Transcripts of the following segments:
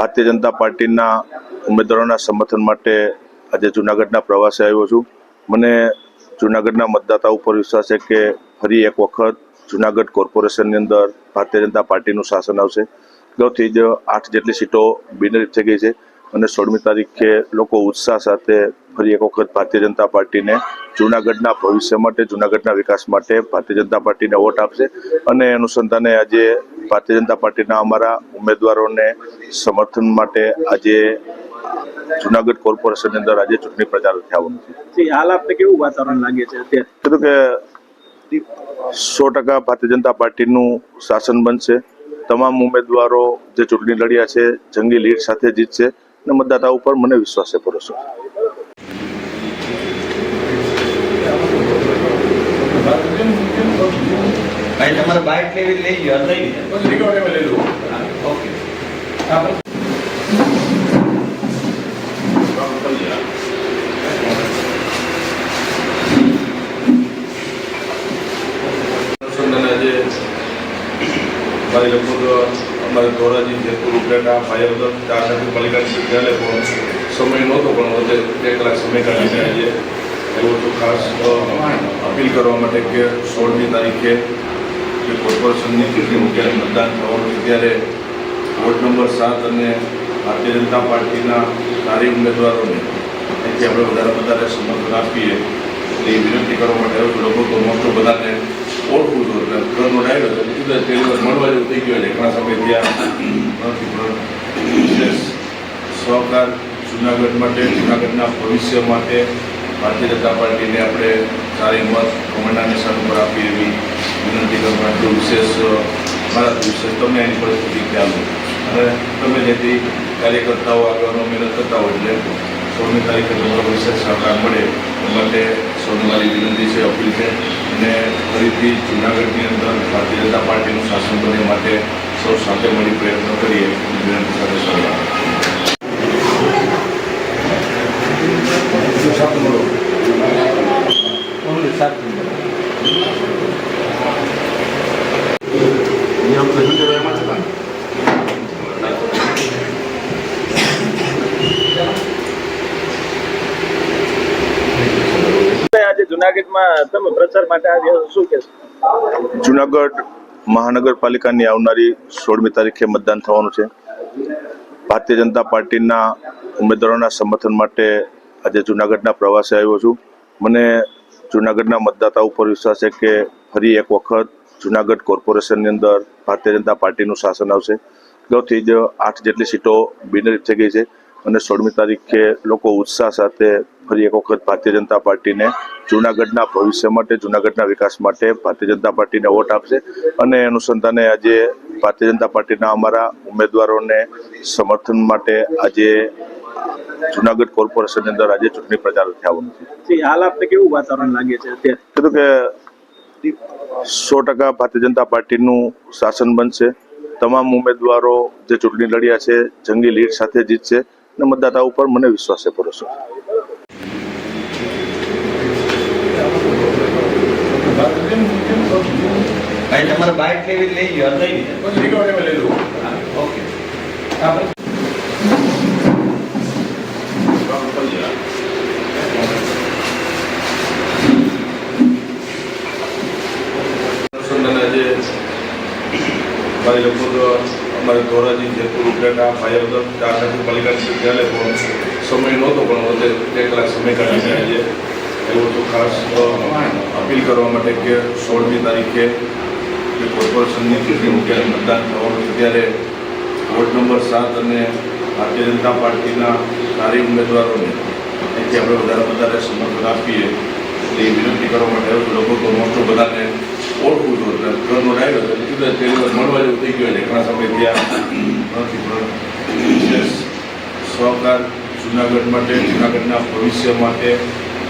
ભારતીય જનતા પાર્ટીના ઉમેદવારોના સમર્થન માટે આજે જુનાગઢના પ્રવાસે આવ્યો છું. મને જુનાગઢના મતદાતા ઉપર વિશ્વાસ છે કે ફરી એક વખત જુનાગઢ કોર્પોરેશનની અંદર ભારતીય જનતા પાર્ટીનું શાસન આવશે. અગાઉથી જ આઠ જેટલી સીટો બિનરીત થઈ ગઈ છે અને સોળમી તારીખે લોકો ઉત્સાહ સાથે ફરી એક વખત ભારતીય જનતા પાર્ટીને જુનાગઢના ભવિષ્ય માટે, જુનાગઢના વિકાસ માટે ભારતીય જનતા પાર્ટીને વોટ આપશે. અને અનુસંધાને આજે ભારતીય જનતા પાર્ટીના અમારા ઉમેદવારોને સમર્થન માટે આજે જુનાગઢ કોર્પોરેશનની અંદર આજે ચૂંટણી પ્રચાર થવાનો છે જી, હાલ આપને કેવું વાતાવરણ લાગે છે અત્યારે? કે સો ટકા ભારતીય જનતા પાર્ટીનું શાસન બનશે. તમામ ઉમેદવારો જે ચૂંટણી લડ્યા છે જંગી લીડ સાથે જીતશે અને મતદાતા ઉપર મને વિશ્વાસ છે ભરોસો. છે. ભાઈ તમારે બાઇક લેવી લઈ ગયો લઈ લીધા ઓકે. મારી લગભગ અમારે ધોરાજી જેતપુર ઉપલેટા ભાઈઓદર ચાર નગરપાલિકાની વિદ્યાલય પણ સમય નહોતો પણ વચ્ચે બે કલાક સમય કાઢીને આજે એવું તો ખાસ અપીલ કરવા માટે કે સોળમી તારીખે કોર્પોરેશનની ચૂંટણી મુખ્ય મતદાન થવાનું છે. ત્યારે વોર્ડ નંબર સાત અને ભારતીય જનતા પાર્ટીના સારી ઉમેદવારોને અહીંથી આપણે વધારે વધારે સમર્થન આપીએ. એ વિનંતી કરવા માટે લોકો તો મોસ્ટ બધાને ઓળખું છું. એટલે ઘરનો ડાયરો હતો. બીજું તો પહેલી વાર મળવા જેવું થઈ ગયું છે ઘણા સમય ત્યાં વિશેષ સહકાર જુનાગઢ માટે, જુનાગઢના ભવિષ્ય માટે ભારતીય જનતા પાર્ટીને આપણે સારી મત કમળના સર ઉપર આપી એવી વિનંતી કરવા માટે વિશેષ મારા વિશેષ તમને એની પરિસ્થિતિ ખ્યાલ અને તમે જેથી કાર્યકર્તાઓ આગળનો મહેનત કરતા હોય એટલે સોળમી તારીખે તમારો વિશેષ સહકાર મળે. એ માટે સૌને મારી વિનંતી છે, અપીલ છે. અને ફરીથી જુનાગઢની અંદર ભારતીય જનતા પાર્ટીનું શાસન બને માટે સૌ સાથે મળી પ્રયત્નો કરીએ એવી વિનંતી સાથે સૌ ઓનલી સાત જુનાગઢ મહાનગરપાલિકાની આવનારી સોળમી તારીખે મતદાન થવાનું છે. ભારતીય જનતા પાર્ટીના ઉમેદવારોના સમર્થન માટે આજે જુનાગઢના પ્રવાસે આવ્યો છું. મને જુનાગઢના મતદાતા ઉપર વિશ્વાસ છે કે ફરી એક વખત જુનાગઢ કોર્પોરેશનની અંદર ભારતીય જનતા પાર્ટીનું શાસન આવશે. ગૌથી જ આઠ જેટલી સીટો બિનહરીફ થઈ ગઈ છે અને સોળમી તારીખે લોકો ઉત્સાહ સાથે ફરી એક વખત ભારતીય જનતા પાર્ટીને જુનાગઢના ભવિષ્ય માટે જુનાગઢના વિકાસ માટે ભારતીય જનતા પાર્ટીને વોટ આપશે. અને અનુસંધાને આજે ભારતીય જનતા પાર્ટીના અમારા ઉમેદવારોને સમર્થન માટે આજે જુનાગઢ કોર્પોરેશનની અંદર આજે ચૂંટણી પ્રચાર થવાનો છે. હાલ આપને કેવું વાતાવરણ લાગે છે અત્યારે? કીધું કે સો ટકા ભારતીય જનતા પાર્ટીનું શાસન બનશે. તમામ ઉમેદવારો જે ચૂંટણી લડ્યા છે જંગી લીડ સાથે જીતશે. અને મતદાતા ઉપર મને વિશ્વાસ છે ભરોસો છે. ભાઈ તમારે બાઇક લેવી લઈ ગયો લઈ લીધા ઓકે અનુસંધાને આજે મારી લગભગ અમારે ધોરાજી જેતપુર ઉપલેટા ભાઈઓદર ચાર નગરપાલિકાની વિદ્યાલય પણ સમય નહોતો પણ વચ્ચે બે કલાક સમય કાઢીને આજે. એવું તો ખાસ અપીલ કરવા માટે કે સોળમી તારીખે જે કોર્પોરેશનની ચૂંટણી મુખ્ય મતદાન થવાનું છે ત્યારે વોર્ડ નંબર સાત અને ભારતીય જનતા પાર્ટીના સારી ઉમેદવારોને એથી આપણે વધારે વધારે સમર્થન આપીએ. એ વિનંતી કરવા માટે આવ્યો લોકો તો મોટો બધાને ઓળખું છું. એટલે ઘરનો ડ્રાઈવર એટલે તે મળવા જેવું થઈ ગયું. છે ઘણા સમય ત્યાં નથી, પણ વિશેષ સહકાર જુનાગઢ માટે, જુનાગઢના ભવિષ્ય માટે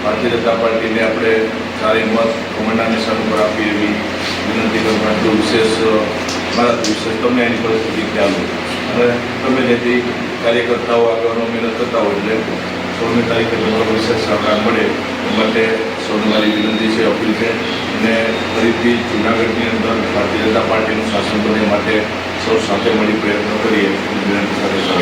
ભારતીય જનતા પાર્ટીને આપણે સારી મત કમળના નિશાન ઉપર આપીએ એવી વિનંતી કરું આટલું વિશેષ મારા વિશેષ તમને એની પરિસ્થિતિ ખ્યાલ હોય અને તમે જે કાર્યકર્તાઓ આગળનો મહેનત કરતા હોય એટલે સોળમી તારીખે તમારો વિશેષ સહકાર મળે એ માટે સૌને મારી વિનંતી છે અપીલ છે અને ફરીથી જૂનાગઢની અંદર ભારતીય જનતા પાર્ટીનું શાસન બને માટે સૌ સાથે મળી પ્રયત્ન કરીએ વિનંતી સાથે સૌ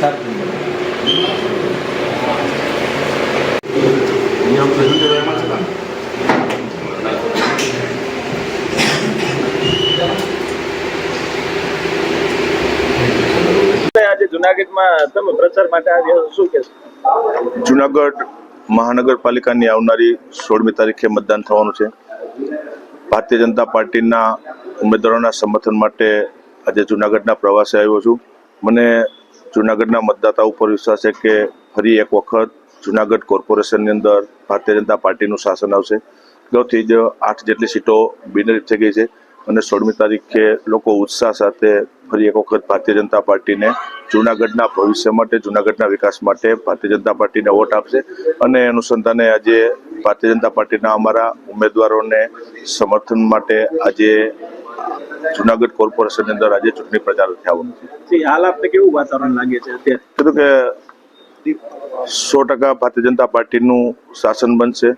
સાત આજે જુનાગઢમાં તમે પ્રચાર માટે આવ્યા શું કે જુનાગઢ મહાનગરપાલિકાની આવનારી સોળમી તારીખે મતદાન થવાનું છે. ભારતીય જનતા પાર્ટીના ઉમેદવારોના સમર્થન માટે આજે જુનાગઢના પ્રવાસે આવ્યો છું. મને જુનાગઢના મતદાતા ઉપર વિશ્વાસ છે કે ફરી એક વખત જુનાગઢ કોર્પોરેશનની અંદર ભારતીય જનતા પાર્ટીનું શાસન આવશે. અગાઉથી જ આઠ જેટલી સીટો બિનહરીફ થઈ ગઈ છે અને સોળમી તારીખે લોકો ઉત્સાહ સાથે ફરી એક વખત ભારતીય જનતા પાર્ટીને જુનાગઢના ભવિષ્ય માટે, જુનાગઢના વિકાસ માટે ભારતીય જનતા પાર્ટીને વોટ આપશે. અને અનુસંધાને આજે ભારતીય જનતા પાર્ટીના અમારા ઉમેદવારોને સમર્થન માટે આજે જુનાગઢ કોર્પોરેશનની અંદર આજે ચૂંટણી પ્રચાર થવાનું છે જી, હાલ આપને કેવું વાતાવરણ લાગે છે અત્યારે? કીધું કે સો ટકા ભારતીય જનતા પાર્ટીનું શાસન બનશે.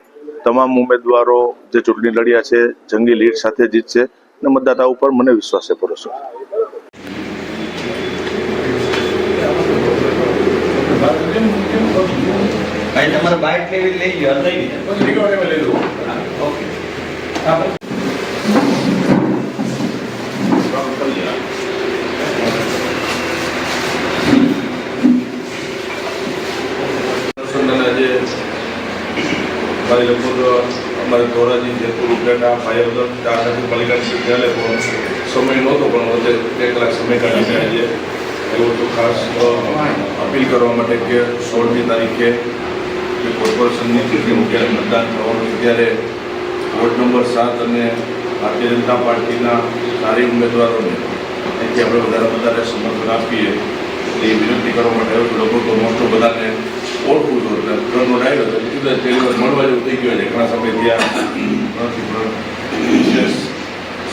તમામ ઉમેદવારો જે ચૂંટણી લડ્યા છે જંગી લીડ સાથે જીતશે અને મતદાતા ઉપર મને વિશ્વાસ છે ભરોસો. છે. તમારે બાઇક લેવી લઈ ગયો લઈ લીધું. ઓકે અનુસંધાને આજે મારી લગભગ અમારે ધોરાજી જેતપુર ઉપલેટા ભાઈઓદર ચાર નગર પાલિકાની સીટ પણ સમય નહોતો, પણ વચ્ચે બે કલાક સમય કાઢીને આવીએ, એવું તો ખાસ અપીલ કરવા માટે કે સોળમી તારીખે જે કોર્પોરેશનની ચૂંટણીનું જ્યારે મતદાન થવાનું છે, ત્યારે વોર્ડ નંબર સાત અને ભારતીય જનતા પાર્ટીના સારી ઉમેદવારોને અહીંથી આપણે વધારે વધારે સમર્થન આપીએ, એ વિનંતી કરવા માટે લોકો તો મોટો બધાને ઓળખું છું એટલે ઘરનો ડાયરો છે બીજું તો પહેલી વાર મળવા જેવું થઈ ગયો છે ઘણા સમય ત્યાં નથી પણ વિશેષ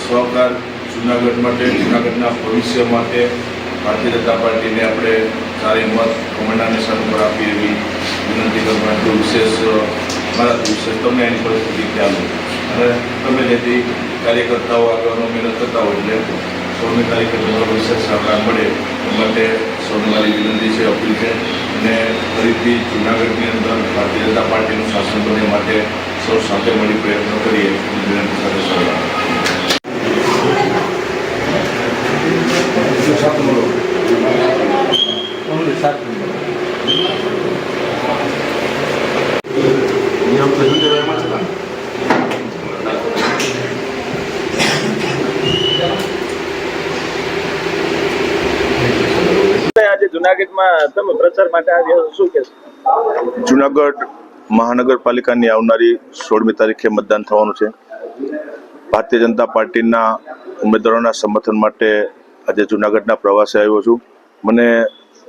સહકાર જુનાગઢ માટે, જુનાગઢના ભવિષ્ય માટે ભારતીય જનતા પાર્ટીને આપણે સારી મત કમળના નિશાન ઉપર આપી એવી વિનંતી કરવા માટે વિશેષ મારા વિશેષ તમને એની પરિસ્થિતિ હોય. અને તમે જેથી કાર્યકર્તાઓ આગળનો મહેનત કરતા હોય એટલે સૌને તમારો વિશેષ સહકાર મળે એ માટે સૌને મારી વિનંતી છે, અપીલ છે. અને ફરીથી જૂનાગઢની અંદર ભારતીય જનતા પાર્ટીનું શાસન બને માટે સૌ સાથે મળી પ્રયત્નો કરીએ. વિનંતી સાથે સૌ આજે જુનાગઢ મહાનગરપાલિકાની આવનારી સોળમી તારીખે મતદાન થવાનું છે. ભારતીય જનતા પાર્ટીના ઉમેદવારોના સમર્થન માટે આજે જુનાગઢના પ્રવાસે આવ્યો છું. મને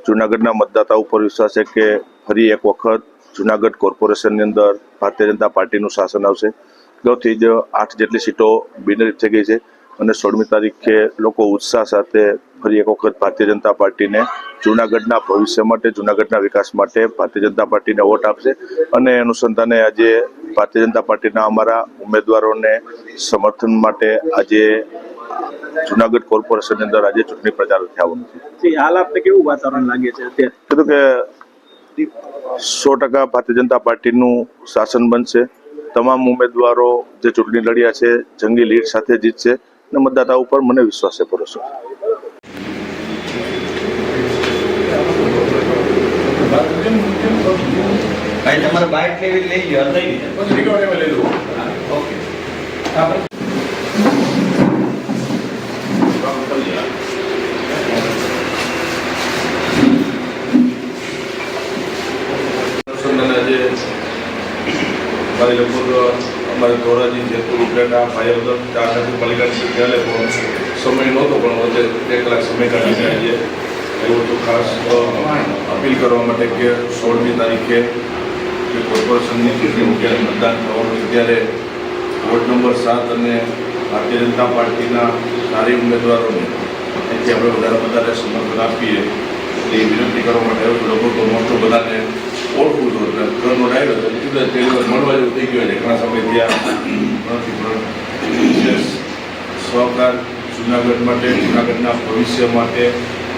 જુનાગઢના મતદાતા ઉપર વિશ્વાસ છે કે ફરી એક વખત જુનાગઢ કોર્પોરેશનની અંદર ભારતીય જનતા પાર્ટીનું શાસન આવશે. અગાઉથી જ આઠ જેટલી સીટો બિનરીત થઈ ગઈ છે. અને સોળમી તારીખે લોકો ઉત્સાહ સાથે ફરી એક વખત ભારતીય જનતા પાર્ટીને જુનાગઢના ભવિષ્ય માટે જુનાગઢના વિકાસ માટે ભારતીય જનતા પાર્ટીને વોટ આપશે. અને અનુસંધાને આજે ભારતીય જનતા પાર્ટીના અમારા ઉમેદવારોને સમર્થન માટે આજે જુનાગઢ કોર્પોરેશનની અંદર આજે ચૂંટણી પ્રચાર થવાનું છે હાલ આપને કેવું વાતાવરણ લાગે છે અત્યારે? કે સો ટકા ભારતીય જનતા પાર્ટીનું શાસન બનશે. તમામ ઉમેદવારો જે ચૂંટણી લડ્યા છે જંગી લીડ સાથે જીતશે. અને મતદાતા ઉપર મને વિશ્વાસ છે ભરોસો છે. ભાઈ તમારે બાઇક લેવી લઈ લો લઈ લીધા ઓકે. મારી લગભગ અમારે ધોરાજી જેતપુર ઉપલેટા ભાઈઓદર ચાર નગરપાલિકા સીટ પણ સમય નહોતો પણ વચ્ચે એક કલાક સમય કાઢીને જાય એવું તો ખાસ અપીલ કરવા માટે કે સોળમી તારીખે જે કોર્પોરેશનની ચૂંટણીનું જ્યારે મતદાન થવાનું ત્યારે વોર્ડ નંબર સાત અને ભારતીય જનતા પાર્ટીના સારી ઉમેદવારોને એથી આપણે વધારે વધારે સમર્થન આપીએ. એ વિનંતી કરવા માટે લોકો તો મોટો બધાને ઓળખું છું ઘરનો ડાયરો તો પહેલી વાર મળવા જેવું થઈ ગયો છે ઘણા સમય ત્યાં નથી, પણ સહકાર જુનાગઢ માટે, જુનાગઢના ભવિષ્ય માટે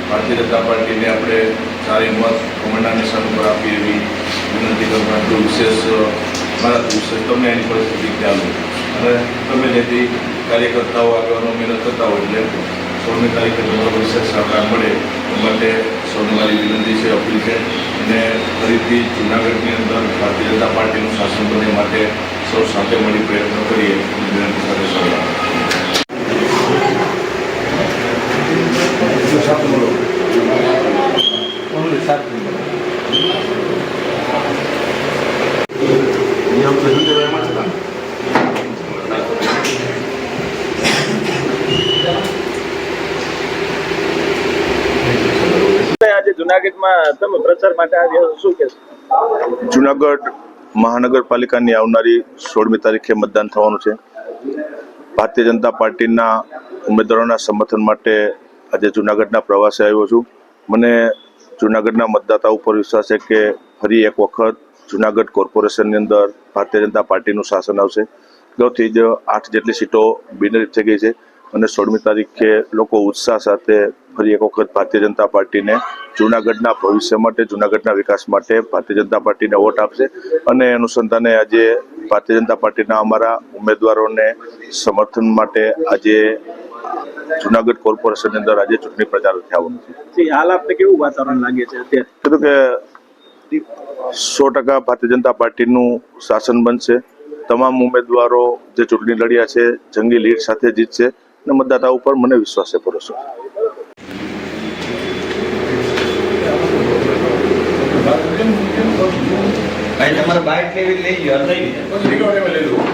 ભારતીય જનતા પાર્ટીને આપણે સારી મત કમળના નિશાન ઉપર આપીએ એવી વિનંતી કરવા માટે વિશેષ મારા વિશેષ તમને એની પરિસ્થિતિ ખ્યાલ અને તમે જેથી કાર્યકર્તાઓ આગળનો મહેનત કરતા હોય એટલે સોળમી તારીખે તમારો વિશેષ સહકાર મળે માટે સૌને મારી વિનંતી છે, અપીલ છે. અને ફરીથી જૂનાગઢની અંદર ભારતીય જનતા પાર્ટીનું શાસન બને માટે સૌ સાથે મળી પ્રયત્નો કરીએ. સાથે સૌ આજે જુનાગઢમાં તમે પ્રચાર માટે આવ્યા શું કહેશો? જુનાગઢ મહાનગરપાલિકાની આવનારી સોળમી તારીખે મતદાન થવાનું છે. ભારતીય જનતા પાર્ટીના ઉમેદવારોના સમર્થન માટે આજે જુનાગઢના પ્રવાસે આવ્યો છું. મને જુનાગઢના મતદાતા ઉપર વિશ્વાસ છે કે ફરી એક વખત જુનાગઢ કોર્પોરેશનની અંદર ભારતીય જનતા પાર્ટીનું શાસન આવશે. ગૌથી જ આઠ જેટલી સીટો બિનરીત થઈ ગઈ છે અને સોળમી તારીખે લોકો ઉત્સાહ સાથે ફરી એક વખત ભારતીય જનતા પાર્ટીને જુનાગઢના ભવિષ્ય માટે જુનાગઢના વિકાસ માટે ભારતીય જનતા પાર્ટીને વોટ આપશે. અને અનુસંધાને આજે ભારતીય જનતા પાર્ટીના અમારા ઉમેદવારોને સમર્થન માટે આજે જુનાગઢ કોર્પોરેશનની અંદર આજે ચૂંટણી પ્રચાર થયા હાલ આપને કેવું વાતાવરણ લાગે છે અત્યારે? કે સો ટકા ભારતીય જનતા પાર્ટીનું શાસન બનશે. તમામ ઉમેદવારો જે ચૂંટણી લડ્યા છે જંગી લીડ સાથે જીતશે. અને મતદાતા ઉપર મને વિશ્વાસ છે ભરોસો. ભાઈ તમારે બાઇક લેવી લઈ ગયો લઈ લીધા